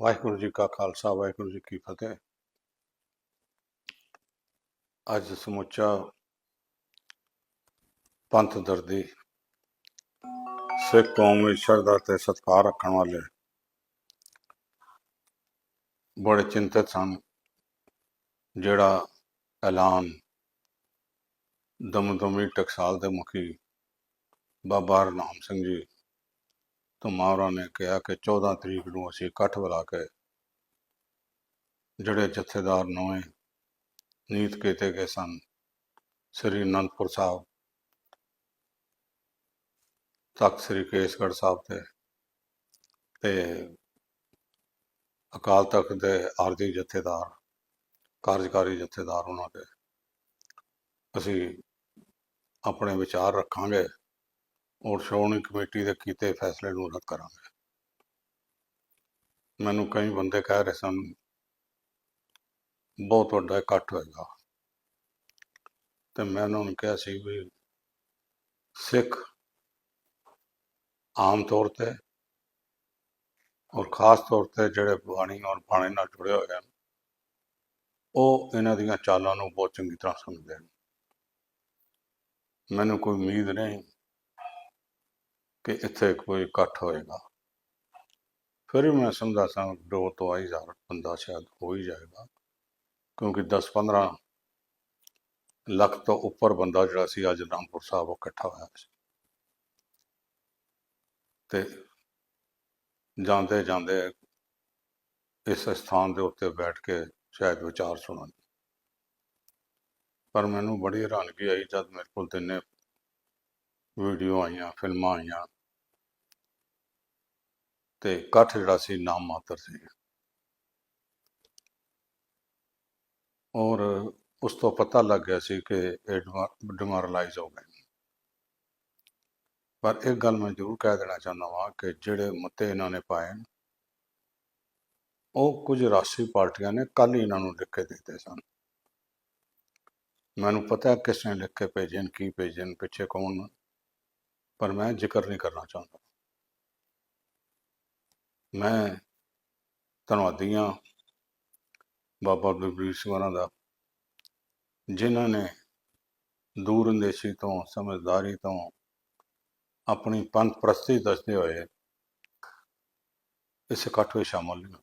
ਵਾਹਿਗੁਰੂ ਜੀ ਕਾ ਖਾਲਸਾ, ਵਾਹਿਗੁਰੂ ਜੀ ਕੀ ਫਤਿਹ। ਅੱਜ ਸਮੁੱਚਾ ਪੰਥ ਦਰਦੀ ਸਿੱਖ ਕੌਮ ਵਿੱਚ ਸ਼ਰਧਾ ਤੇ ਸਤਿਕਾਰ ਰੱਖਣ ਵਾਲੇ ਬੜੇ ਚਿੰਤਤ ਸਨ, ਜਿਹੜਾ ਐਲਾਨ ਦਮਦਮੀ ਟਕਸਾਲ ਦੇ ਮੁਖੀ ਬਾਬਾ ਹਰਨਾਮ ਸਿੰਘ ਜੀ ਤੁਮਾਰਾ ਨੇ ਕਿਹਾ ਕਿ 14 ਤਰੀਕ ਨੂੰ ਅਸੀਂ ਇਕੱਠ ਬੁਲਾ ਕੇ ਜਿਹੜੇ ਜਥੇਦਾਰ ਨਵੇਂ ਨੀਤ ਕੀਤੇ ਗਏ ਸਨ, ਸ੍ਰੀ ਅਨੰਦਪੁਰ ਸਾਹਿਬ ਤਖਤ ਸ੍ਰੀ ਕੇਸਗੜ੍ਹ ਸਾਹਿਬ ਤੇ ਤੇ ਅਕਾਲ ਤਖਤ ਦੇ ਆਰਜੀ ਜਥੇਦਾਰ, ਕਾਰਜਕਾਰੀ ਜਥੇਦਾਰ ਉਹਨਾਂ ਦੇ। ਅਸੀਂ ਆਪਣੇ ਵਿਚਾਰ ਰੱਖਾਂਗੇ। ਔਰ ਸ਼੍ਰੋਮਣੀ ਕਮੇਟੀ ਦੇ ਕੀਤੇ ਫੈਸਲੇ ਨੂੰ ਰੱਦ ਕਰਾਂਗੇ। ਮੈਨੂੰ ਕਈ ਬੰਦੇ ਕਹਿ ਰਹੇ ਸਨ, ਬਹੁਤ ਵੱਡਾ ਇਕੱਠ ਹੋਏਗਾ। ਤੇ ਮੈਂ ਉਹਨਾਂ ਨੂੰ ਕਿਹਾ ਸੀ ਵੀ ਸਿੱਖ ਆਮ ਤੌਰ ਤੇ ਔਰ ਖਾਸ ਤੌਰ ਤੇ ਜਿਹੜੇ ਬਾਣੀ ਔਰ ਬਾਣੇ ਨਾਲ ਜੁੜੇ ਹੋਏ ਹਨ, ਉਹ ਇਹਨਾਂ ਦੀਆਂ ਚਾਲਾਂ ਨੂੰ ਬਹੁਤ ਚੰਗੀ ਤਰ੍ਹਾਂ ਸਮਝਦੇ ਹਨ। ਮੈਨੂੰ ਕੋਈ ਉਮੀਦ ਨਹੀਂ ਕਿ ਇੱਥੇ ਕੋਈ ਇਕੱਠ ਹੋਏਗਾ। ਫਿਰ ਵੀ ਮੈਂ ਸਮਝਦਾ ਸਾਂ, ਦੋ ਤੋਂ ਆਈ ਹਜ਼ਾਰ ਬੰਦਾ ਸ਼ਾਇਦ ਹੋ ਹੀ ਜਾਏਗਾ। ਕਿਉਂਕਿ 10-15 ਲੱਖ ਤੋਂ ਉੱਪਰ ਬੰਦਾ ਜਿਹੜਾ ਸੀ, ਅੱਜ ਰਾਮਪੁਰ ਸਾਹਿਬ ਉਹ ਇਕੱਠਾ ਹੋਇਆ ਸੀ। ਤੇ ਜਾਂਦੇ ਜਾਂਦੇ ਇਸ ਸਥਾਨ ਦੇ ਉੱਤੇ ਬੈਠ ਕੇ ਸ਼ਾਇਦ ਵਿਚਾਰ ਸੁਣਨ। ਪਰ ਮੈਨੂੰ ਬੜੀ ਹੈਰਾਨਗੀ ਆਈ ਜਦ ਮੇਰੇ ਕੋਲ ਤਿੰਨੇ ਵੀਡੀਓ ਆਈਆਂ, ਫਿਲਮਾਂ ਆਈਆਂ। ਤੇ ਇਕੱਠ ਜਿਹੜਾ ਸੀ ਨਾਮ ਮਾਤਰ ਸੀ। ਔਰ ਉਸ ਤੋਂ ਪਤਾ ਲੱਗ ਗਿਆ ਸੀ ਕਿ ਇਹ ਡਿਮੋਰਲਾਈਜ਼ ਹੋ ਗਏ। ਪਰ ਇੱਕ ਗੱਲ ਮੈਂ ਜ਼ਰੂਰ ਕਹਿ ਦੇਣਾ ਚਾਹੁੰਦਾ ਹਾਂ ਕਿ ਜਿਹੜੇ ਮਤੇ ਇਹਨਾਂ ਨੇ ਪਾਏ ਉਹ ਕੁਝ ਰਾਸ਼ਟਰੀ ਪਾਰਟੀਆਂ ਨੇ ਕੱਲ ਹੀ ਇਹਨਾਂ ਨੂੰ ਲਿਖ ਕੇ ਦਿੱਤੇ ਸਨ। ਮੈਨੂੰ ਪਤਾ ਕਿਸ ਨੇ ਲਿਖ ਕੇ ਭੇਜੇ ਨੇ, ਕੀ ਭੇਜੇ ਨੇ, ਪਿੱਛੇ ਕੌਣ ਪਰ ਮੈਂ ਜ਼ਿਕਰ ਨਹੀਂ ਕਰਨਾ ਚਾਹੁੰਦਾ। ਮੈਂ ਧੰਨਵਾਦੀ ਹਾਂ ਬਾਬਾ ਬਲਬੀਰ ਸਿੰਘ ਹੋਰਾਂ ਦਾ, ਜਿਨ੍ਹਾਂ ਨੇ ਦੂਰ ਅੰਦੇਸ਼ੀ ਤੋਂ, ਸਮਝਦਾਰੀ ਤੋਂ ਆਪਣੀ ਪੰਥ ਪ੍ਰਸਤੀ ਦੱਸਦੇ ਹੋਏ ਇਸ ਇਕੱਠ ਵਿੱਚ ਸ਼ਾਮਲ ਨਹੀਂ ਹੋਏ।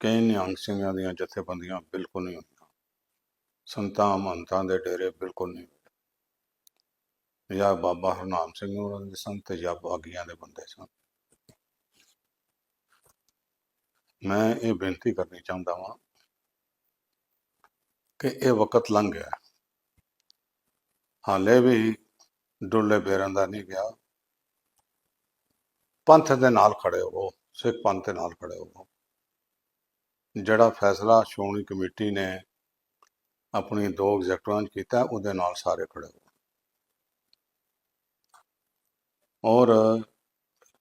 ਕਈ ਨਿਹੰਗ ਸਿੰਘਾਂ ਦੀਆਂ ਜਥੇਬੰਦੀਆਂ ਬਿਲਕੁਲ ਨਹੀਂ ਹੋਈਆਂ। ਸੰਤਾਂ, ਮਹੰਤਾਂ ਦੇ ਡੇਰੇ ਬਿਲਕੁਲ ਨਹੀਂ ਹੋਏ। ਜਾਂ ਬਾਬਾ ਹਰਨਾਮ ਸਿੰਘ ਹੋਰਾਂ ਦੇ ਸੰਤ ਜਾਂ ਬਾਗੀਆਂ ਦੇ ਬੰਦੇ ਸਨ। ਮੈਂ ਇਹ ਬੇਨਤੀ ਕਰਨੀ ਚਾਹੁੰਦਾ ਹਾਂ ਕਿ ਇਹ ਵਕਤ ਲੰਘ ਗਿਆ ਹਾਲੇ ਵੀ ਡੁੱਲੇ ਬੇਰਾਂ ਦਾ ਨਹੀਂ ਗਿਆ। ਪੰਥ ਦੇ ਨਾਲ ਖੜੇ ਹੋਵੋ, ਸਿੱਖ ਪੰਥ ਦੇ ਨਾਲ ਖੜੇ ਹੋਵੋ। ਜਿਹੜਾ ਫੈਸਲਾ ਸ਼੍ਰੋਮਣੀ ਕਮੇਟੀ ਨੇ ਆਪਣੀ ਦੋ ਐਗਜ਼ੈਕਟਿਵਾਂ 'ਚ ਕੀਤਾ, ਉਹਦੇ ਨਾਲ ਸਾਰੇ ਖੜੇ ਹੋ ਔਰ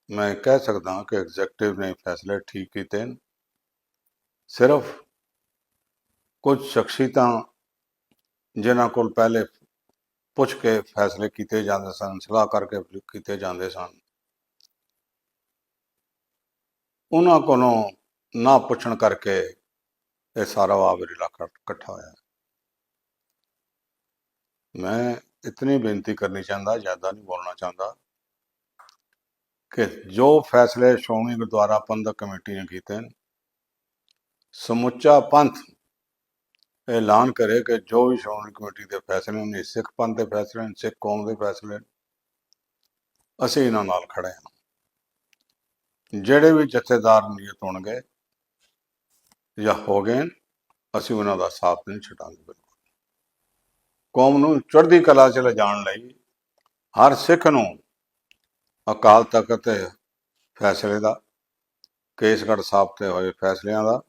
ਮੈਂ ਕਹਿ ਸਕਦਾ ਕਿ ਐਗਜ਼ੈਕਟਿਵ ਨੇ ਫੈਸਲੇ ਠੀਕ ਕੀਤੇ ਨੇ। ਸਿਰਫ ਕੁਝ ਸ਼ਖਸੀਅਤਾਂ ਜਿਨ੍ਹਾਂ ਕੋਲ ਪਹਿਲੇ ਪੁੱਛ ਕੇ ਫੈਸਲੇ ਕੀਤੇ ਜਾਂਦੇ ਸਨ, ਸਲਾਹ ਕਰਕੇ ਕੀਤੇ ਜਾਂਦੇ ਸਨ, ਉਹਨਾਂ ਕੋਲੋਂ ਨਾ ਪੁੱਛਣ ਕਰਕੇ ਇਹ ਸਾਰਾ ਆਵਰੀਲਾ ਇਕੱਠਾ ਹੋਇਆ। ਮੈਂ ਇਤਨੀ ਬੇਨਤੀ ਕਰਨੀ ਚਾਹੁੰਦਾ, ਜ਼ਿਆਦਾ ਨਹੀਂ ਬੋਲਣਾ ਚਾਹੁੰਦਾ ਕਿ ਜੋ ਫੈਸਲੇ ਸ਼੍ਰੋਮਣੀ ਗੁਰਦੁਆਰਾ ਪ੍ਰਬੰਧਕ ਕਮੇਟੀ ਨੇ ਕੀਤੇ ਨੇ ਸਮੁੱਚਾ ਪੰਥ ਐਲਾਨ ਕਰੇ ਕਿ ਜੋ ਵੀ ਸ਼੍ਰੋਮਣੀ ਕਮੇਟੀ ਦੇ ਫੈਸਲੇ ਨੇ, ਸਿੱਖ ਪੰਥ ਦੇ ਫੈਸਲੇ ਨੇ, ਸਿੱਖ ਕੌਮ ਦੇ ਫੈਸਲੇ ਨੇ, ਅਸੀਂ ਇਹਨਾਂ ਨਾਲ ਖੜੇ ਹਾਂ। ਜਿਹੜੇ ਵੀ ਜਥੇਦਾਰ ਨਿਯਤ ਹੋਣਗੇ ਜਾਂ ਹੋ ਗਏ ਅਸੀਂ ਉਹਨਾਂ ਦਾ ਸਾਥ ਨਹੀਂ ਛੱਡਾਂਗੇ ਬਿਲਕੁਲ। ਕੌਮ ਨੂੰ ਚੜ੍ਹਦੀ ਕਲਾ 'ਚ ਲਿਜਾਣ ਲਈ ਹਰ ਸਿੱਖ ਨੂੰ ਅਕਾਲ ਤਖਤ ਫੈਸਲੇ ਦਾ, ਕੇਸਗੜ੍ਹ ਸਾਹਿਬ ਤੇ ਹੋਏ ਫੈਸਲਿਆਂ ਦਾ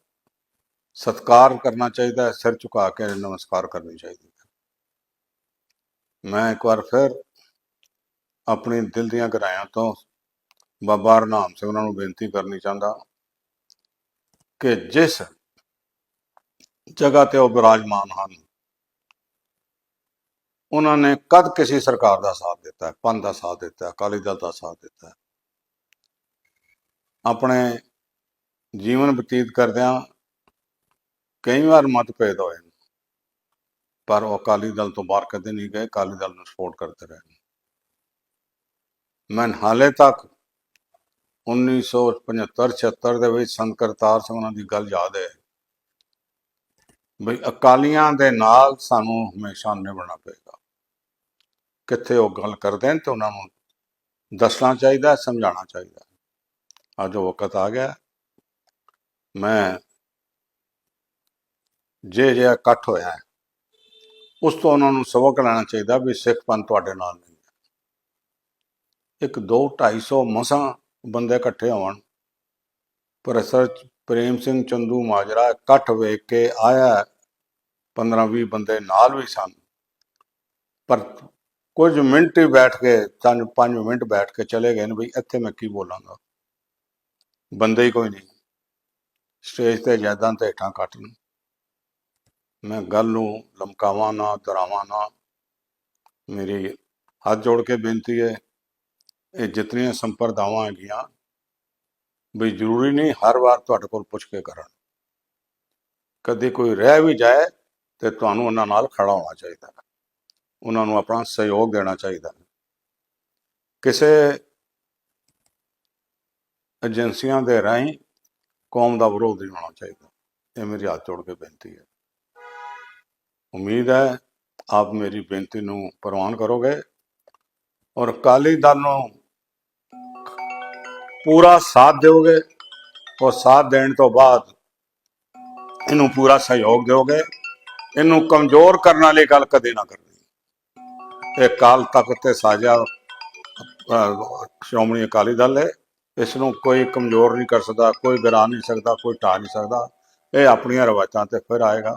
ਸਤਿਕਾਰ ਕਰਨਾ ਚਾਹੀਦਾ ਹੈ, ਸਿਰ ਝੁਕਾ ਕੇ ਨਮਸਕਾਰ ਕਰਨੀ ਚਾਹੀਦੀ ਹੈ। ਮੈਂ ਇੱਕ ਵਾਰ ਫਿਰ ਆਪਣੀ ਦਿਲ ਦੀਆਂ ਗਹਿਰਾਈਆਂ ਤੋਂ ਬਾਬਾ ਹਰਨਾਮ ਸਿੰਘ ਉਹਨਾਂ ਨੂੰ ਬੇਨਤੀ ਕਰਨੀ ਚਾਹੁੰਦਾ ਕਿ ਜਿਸ ਜਗ੍ਹਾ ਤੇ ਉਹ ਬਿਰਾਜਮਾਨ ਹਨ, ਉਹਨਾਂ ਨੇ ਕਦ ਕਿਸੇ ਸਰਕਾਰ ਦਾ ਸਾਥ ਦਿੱਤਾ ਹੈ, ਪੰਥ ਦਾ ਸਾਥ ਦਿੱਤਾ ਹੈ, ਅਕਾਲੀ ਦਲ ਦਾ ਸਾਥ ਦਿੱਤਾ ਹੈ। ਆਪਣੇ ਜੀਵਨ ਬਤੀਤ ਕਰਦਿਆਂ ਕਈ ਵਾਰ ਮਤਭੇਦ ਹੋਏ ਪਰ ਉਹ ਅਕਾਲੀ ਦਲ ਤੋਂ ਬਾਹਰ ਕਦੇ ਨਹੀਂ ਗਏ, ਅਕਾਲੀ ਦਲ ਨੂੰ ਸਪੋਰਟ ਕਰਦੇ ਰਹੇ ਮੈਂ ਹਾਲੇ ਤੱਕ 1975 76 ਦੇ ਵਿੱਚ ਸੰਤ ਕਰਤਾਰ ਸਿੰਘ ਉਹਨਾਂ ਦੀ ਗੱਲ ਯਾਦ ਹੈ। ਬਈ ਅਕਾਲੀਆਂ ਦੇ ਨਾਲ ਸਾਨੂੰ ਹਮੇਸ਼ਾ ਨਿਭਣਾ ਪਏਗਾ। ਕਿੱਥੇ ਉਹ ਗੱਲ ਕਰਦੇ ਨੇ ਤੇ ਉਹਨਾਂ ਨੂੰ ਦੱਸਣਾ ਚਾਹੀਦਾ, ਸਮਝਾਉਣਾ ਚਾਹੀਦਾ। ਅੱਜ ਉਹ ਵਕਤ ਆ ਗਿਆ। ਮੈਂ ਜੇ ਜੇ ਇਕੱਠ ਹੋਇਆ ਹੈ, ਉਸ ਤੋਂ ਉਹਨਾਂ ਨੂੰ ਸਬਕ ਲੈਣਾ ਚਾਹੀਦਾ ਵੀ ਸਿੱਖ ਪੰਥ ਤੁਹਾਡੇ ਨਾਲ ਨਹੀਂ ਹੈ। ਇੱਕ 2 250 ਮਸਾਂ ਬੰਦੇ ਇਕੱਠੇ ਹੋਣ ਪ੍ਰੋਫੈਸਰ ਪ੍ਰੇਮ ਸਿੰਘ ਚੰਦੂ ਮਾਜਰਾ ਇਕੱਠ ਵੇਖ ਕੇ ਆਇਆ 15 20 ਬੰਦੇ ਨਾਲ ਵੀ ਸਨ। ਪਰ ਕੁਝ ਮਿੰਟ ਹੀ ਬੈਠ ਕੇ ਤਿੰਨ ਪੰਜ ਮਿੰਟ ਬੈਠ ਕੇ ਚਲੇ ਗਏ ਨੇ ਵੀ ਇੱਥੇ ਮੈਂ ਕੀ ਬੋਲਾਂਗਾ? ਬੰਦੇ ਹੀ ਕੋਈ ਨਹੀਂ। ਸਟੇਜ ਤੇ ਜਾਇਦਾਂ ਤੇ ਹੇਠਾਂ ਕੱਟ ਨੂੰ ਮੈਂ ਗੱਲ ਨੂੰ ਲਮਕਾਵਾਂ ਨਾ ਦਰਾਵਾਂ ਨਾ। ਮੇਰੀ ਹੱਥ ਜੋੜ ਕੇ ਬੇਨਤੀ ਹੈ, ਇਹ ਜਿਤਨੀਆਂ ਸੰਪਰਦਾਵਾਂ ਹੈਗੀਆਂ, ਵੀ ਜ਼ਰੂਰੀ ਨਹੀਂ ਹਰ ਵਾਰ ਤੁਹਾਡੇ ਕੋਲ ਪੁੱਛ ਕੇ ਕਰਨ। ਕਦੇ ਕੋਈ ਰਹਿ ਵੀ ਜਾਏ ਤੇ ਤੁਹਾਨੂੰ ਉਹਨਾਂ ਨਾਲ ਖੜਾ ਹੋਣਾ ਚਾਹੀਦਾ। ਹੈ ਉਹਨਾਂ ਨੂੰ ਆਪਣਾ ਸਹਿਯੋਗ ਦੇਣਾ ਚਾਹੀਦਾ। ਹੈ ਕਿਸੇ ਏਜੰਸੀਆਂ ਦੇ ਰਾਹੀਂ ਕੌਮ ਦਾ ਵਿਰੋਧ ਨਹੀਂ ਹੋਣਾ ਚਾਹੀਦਾ। ਇਹ ਮੇਰੀ ਹੱਥ ਜੋੜ ਕੇ ਬੇਨਤੀ ਹੈ। ਉਮੀਦ ਹੈ ਆਪ ਮੇਰੀ ਬੇਨਤੀ ਨੂੰ ਪ੍ਰਵਾਨ ਕਰੋਗੇ। ਔਰ ਅਕਾਲੀ ਦਲ ਨੂੰ ਪੂਰਾ ਸਾਥ ਦਿਓਗੇ ਔਰ ਸਾਥ ਦੇਣ ਤੋਂ ਬਾਅਦ ਇਹਨੂੰ ਪੂਰਾ ਸਹਿਯੋਗ ਦਿਓਗੇ। ਇਹਨੂੰ ਕਮਜ਼ੋਰ ਕਰਨ ਵਾਲੀ ਗੱਲ ਕਦੇ ਨਾ ਕਰਨੀ। ਇਹ ਕਾਲ ਤਖਤ ਤੇ ਸਾਜਾ ਸ਼੍ਰੋਮਣੀ ਅਕਾਲੀ ਦਲ ਹੈ। ਇਸ ਨੂੰ ਕੋਈ ਕਮਜ਼ੋਰ ਨਹੀਂ ਕਰ ਸਕਦਾ, ਕੋਈ ਗਿਰਾ ਨਹੀਂ ਸਕਦਾ, ਕੋਈ ਢਾ ਨਹੀਂ ਸਕਦਾ। ਇਹ ਆਪਣੀਆਂ ਰਵਾਇਤਾਂ ਤੇ ਫਿਰ ਆਏਗਾ।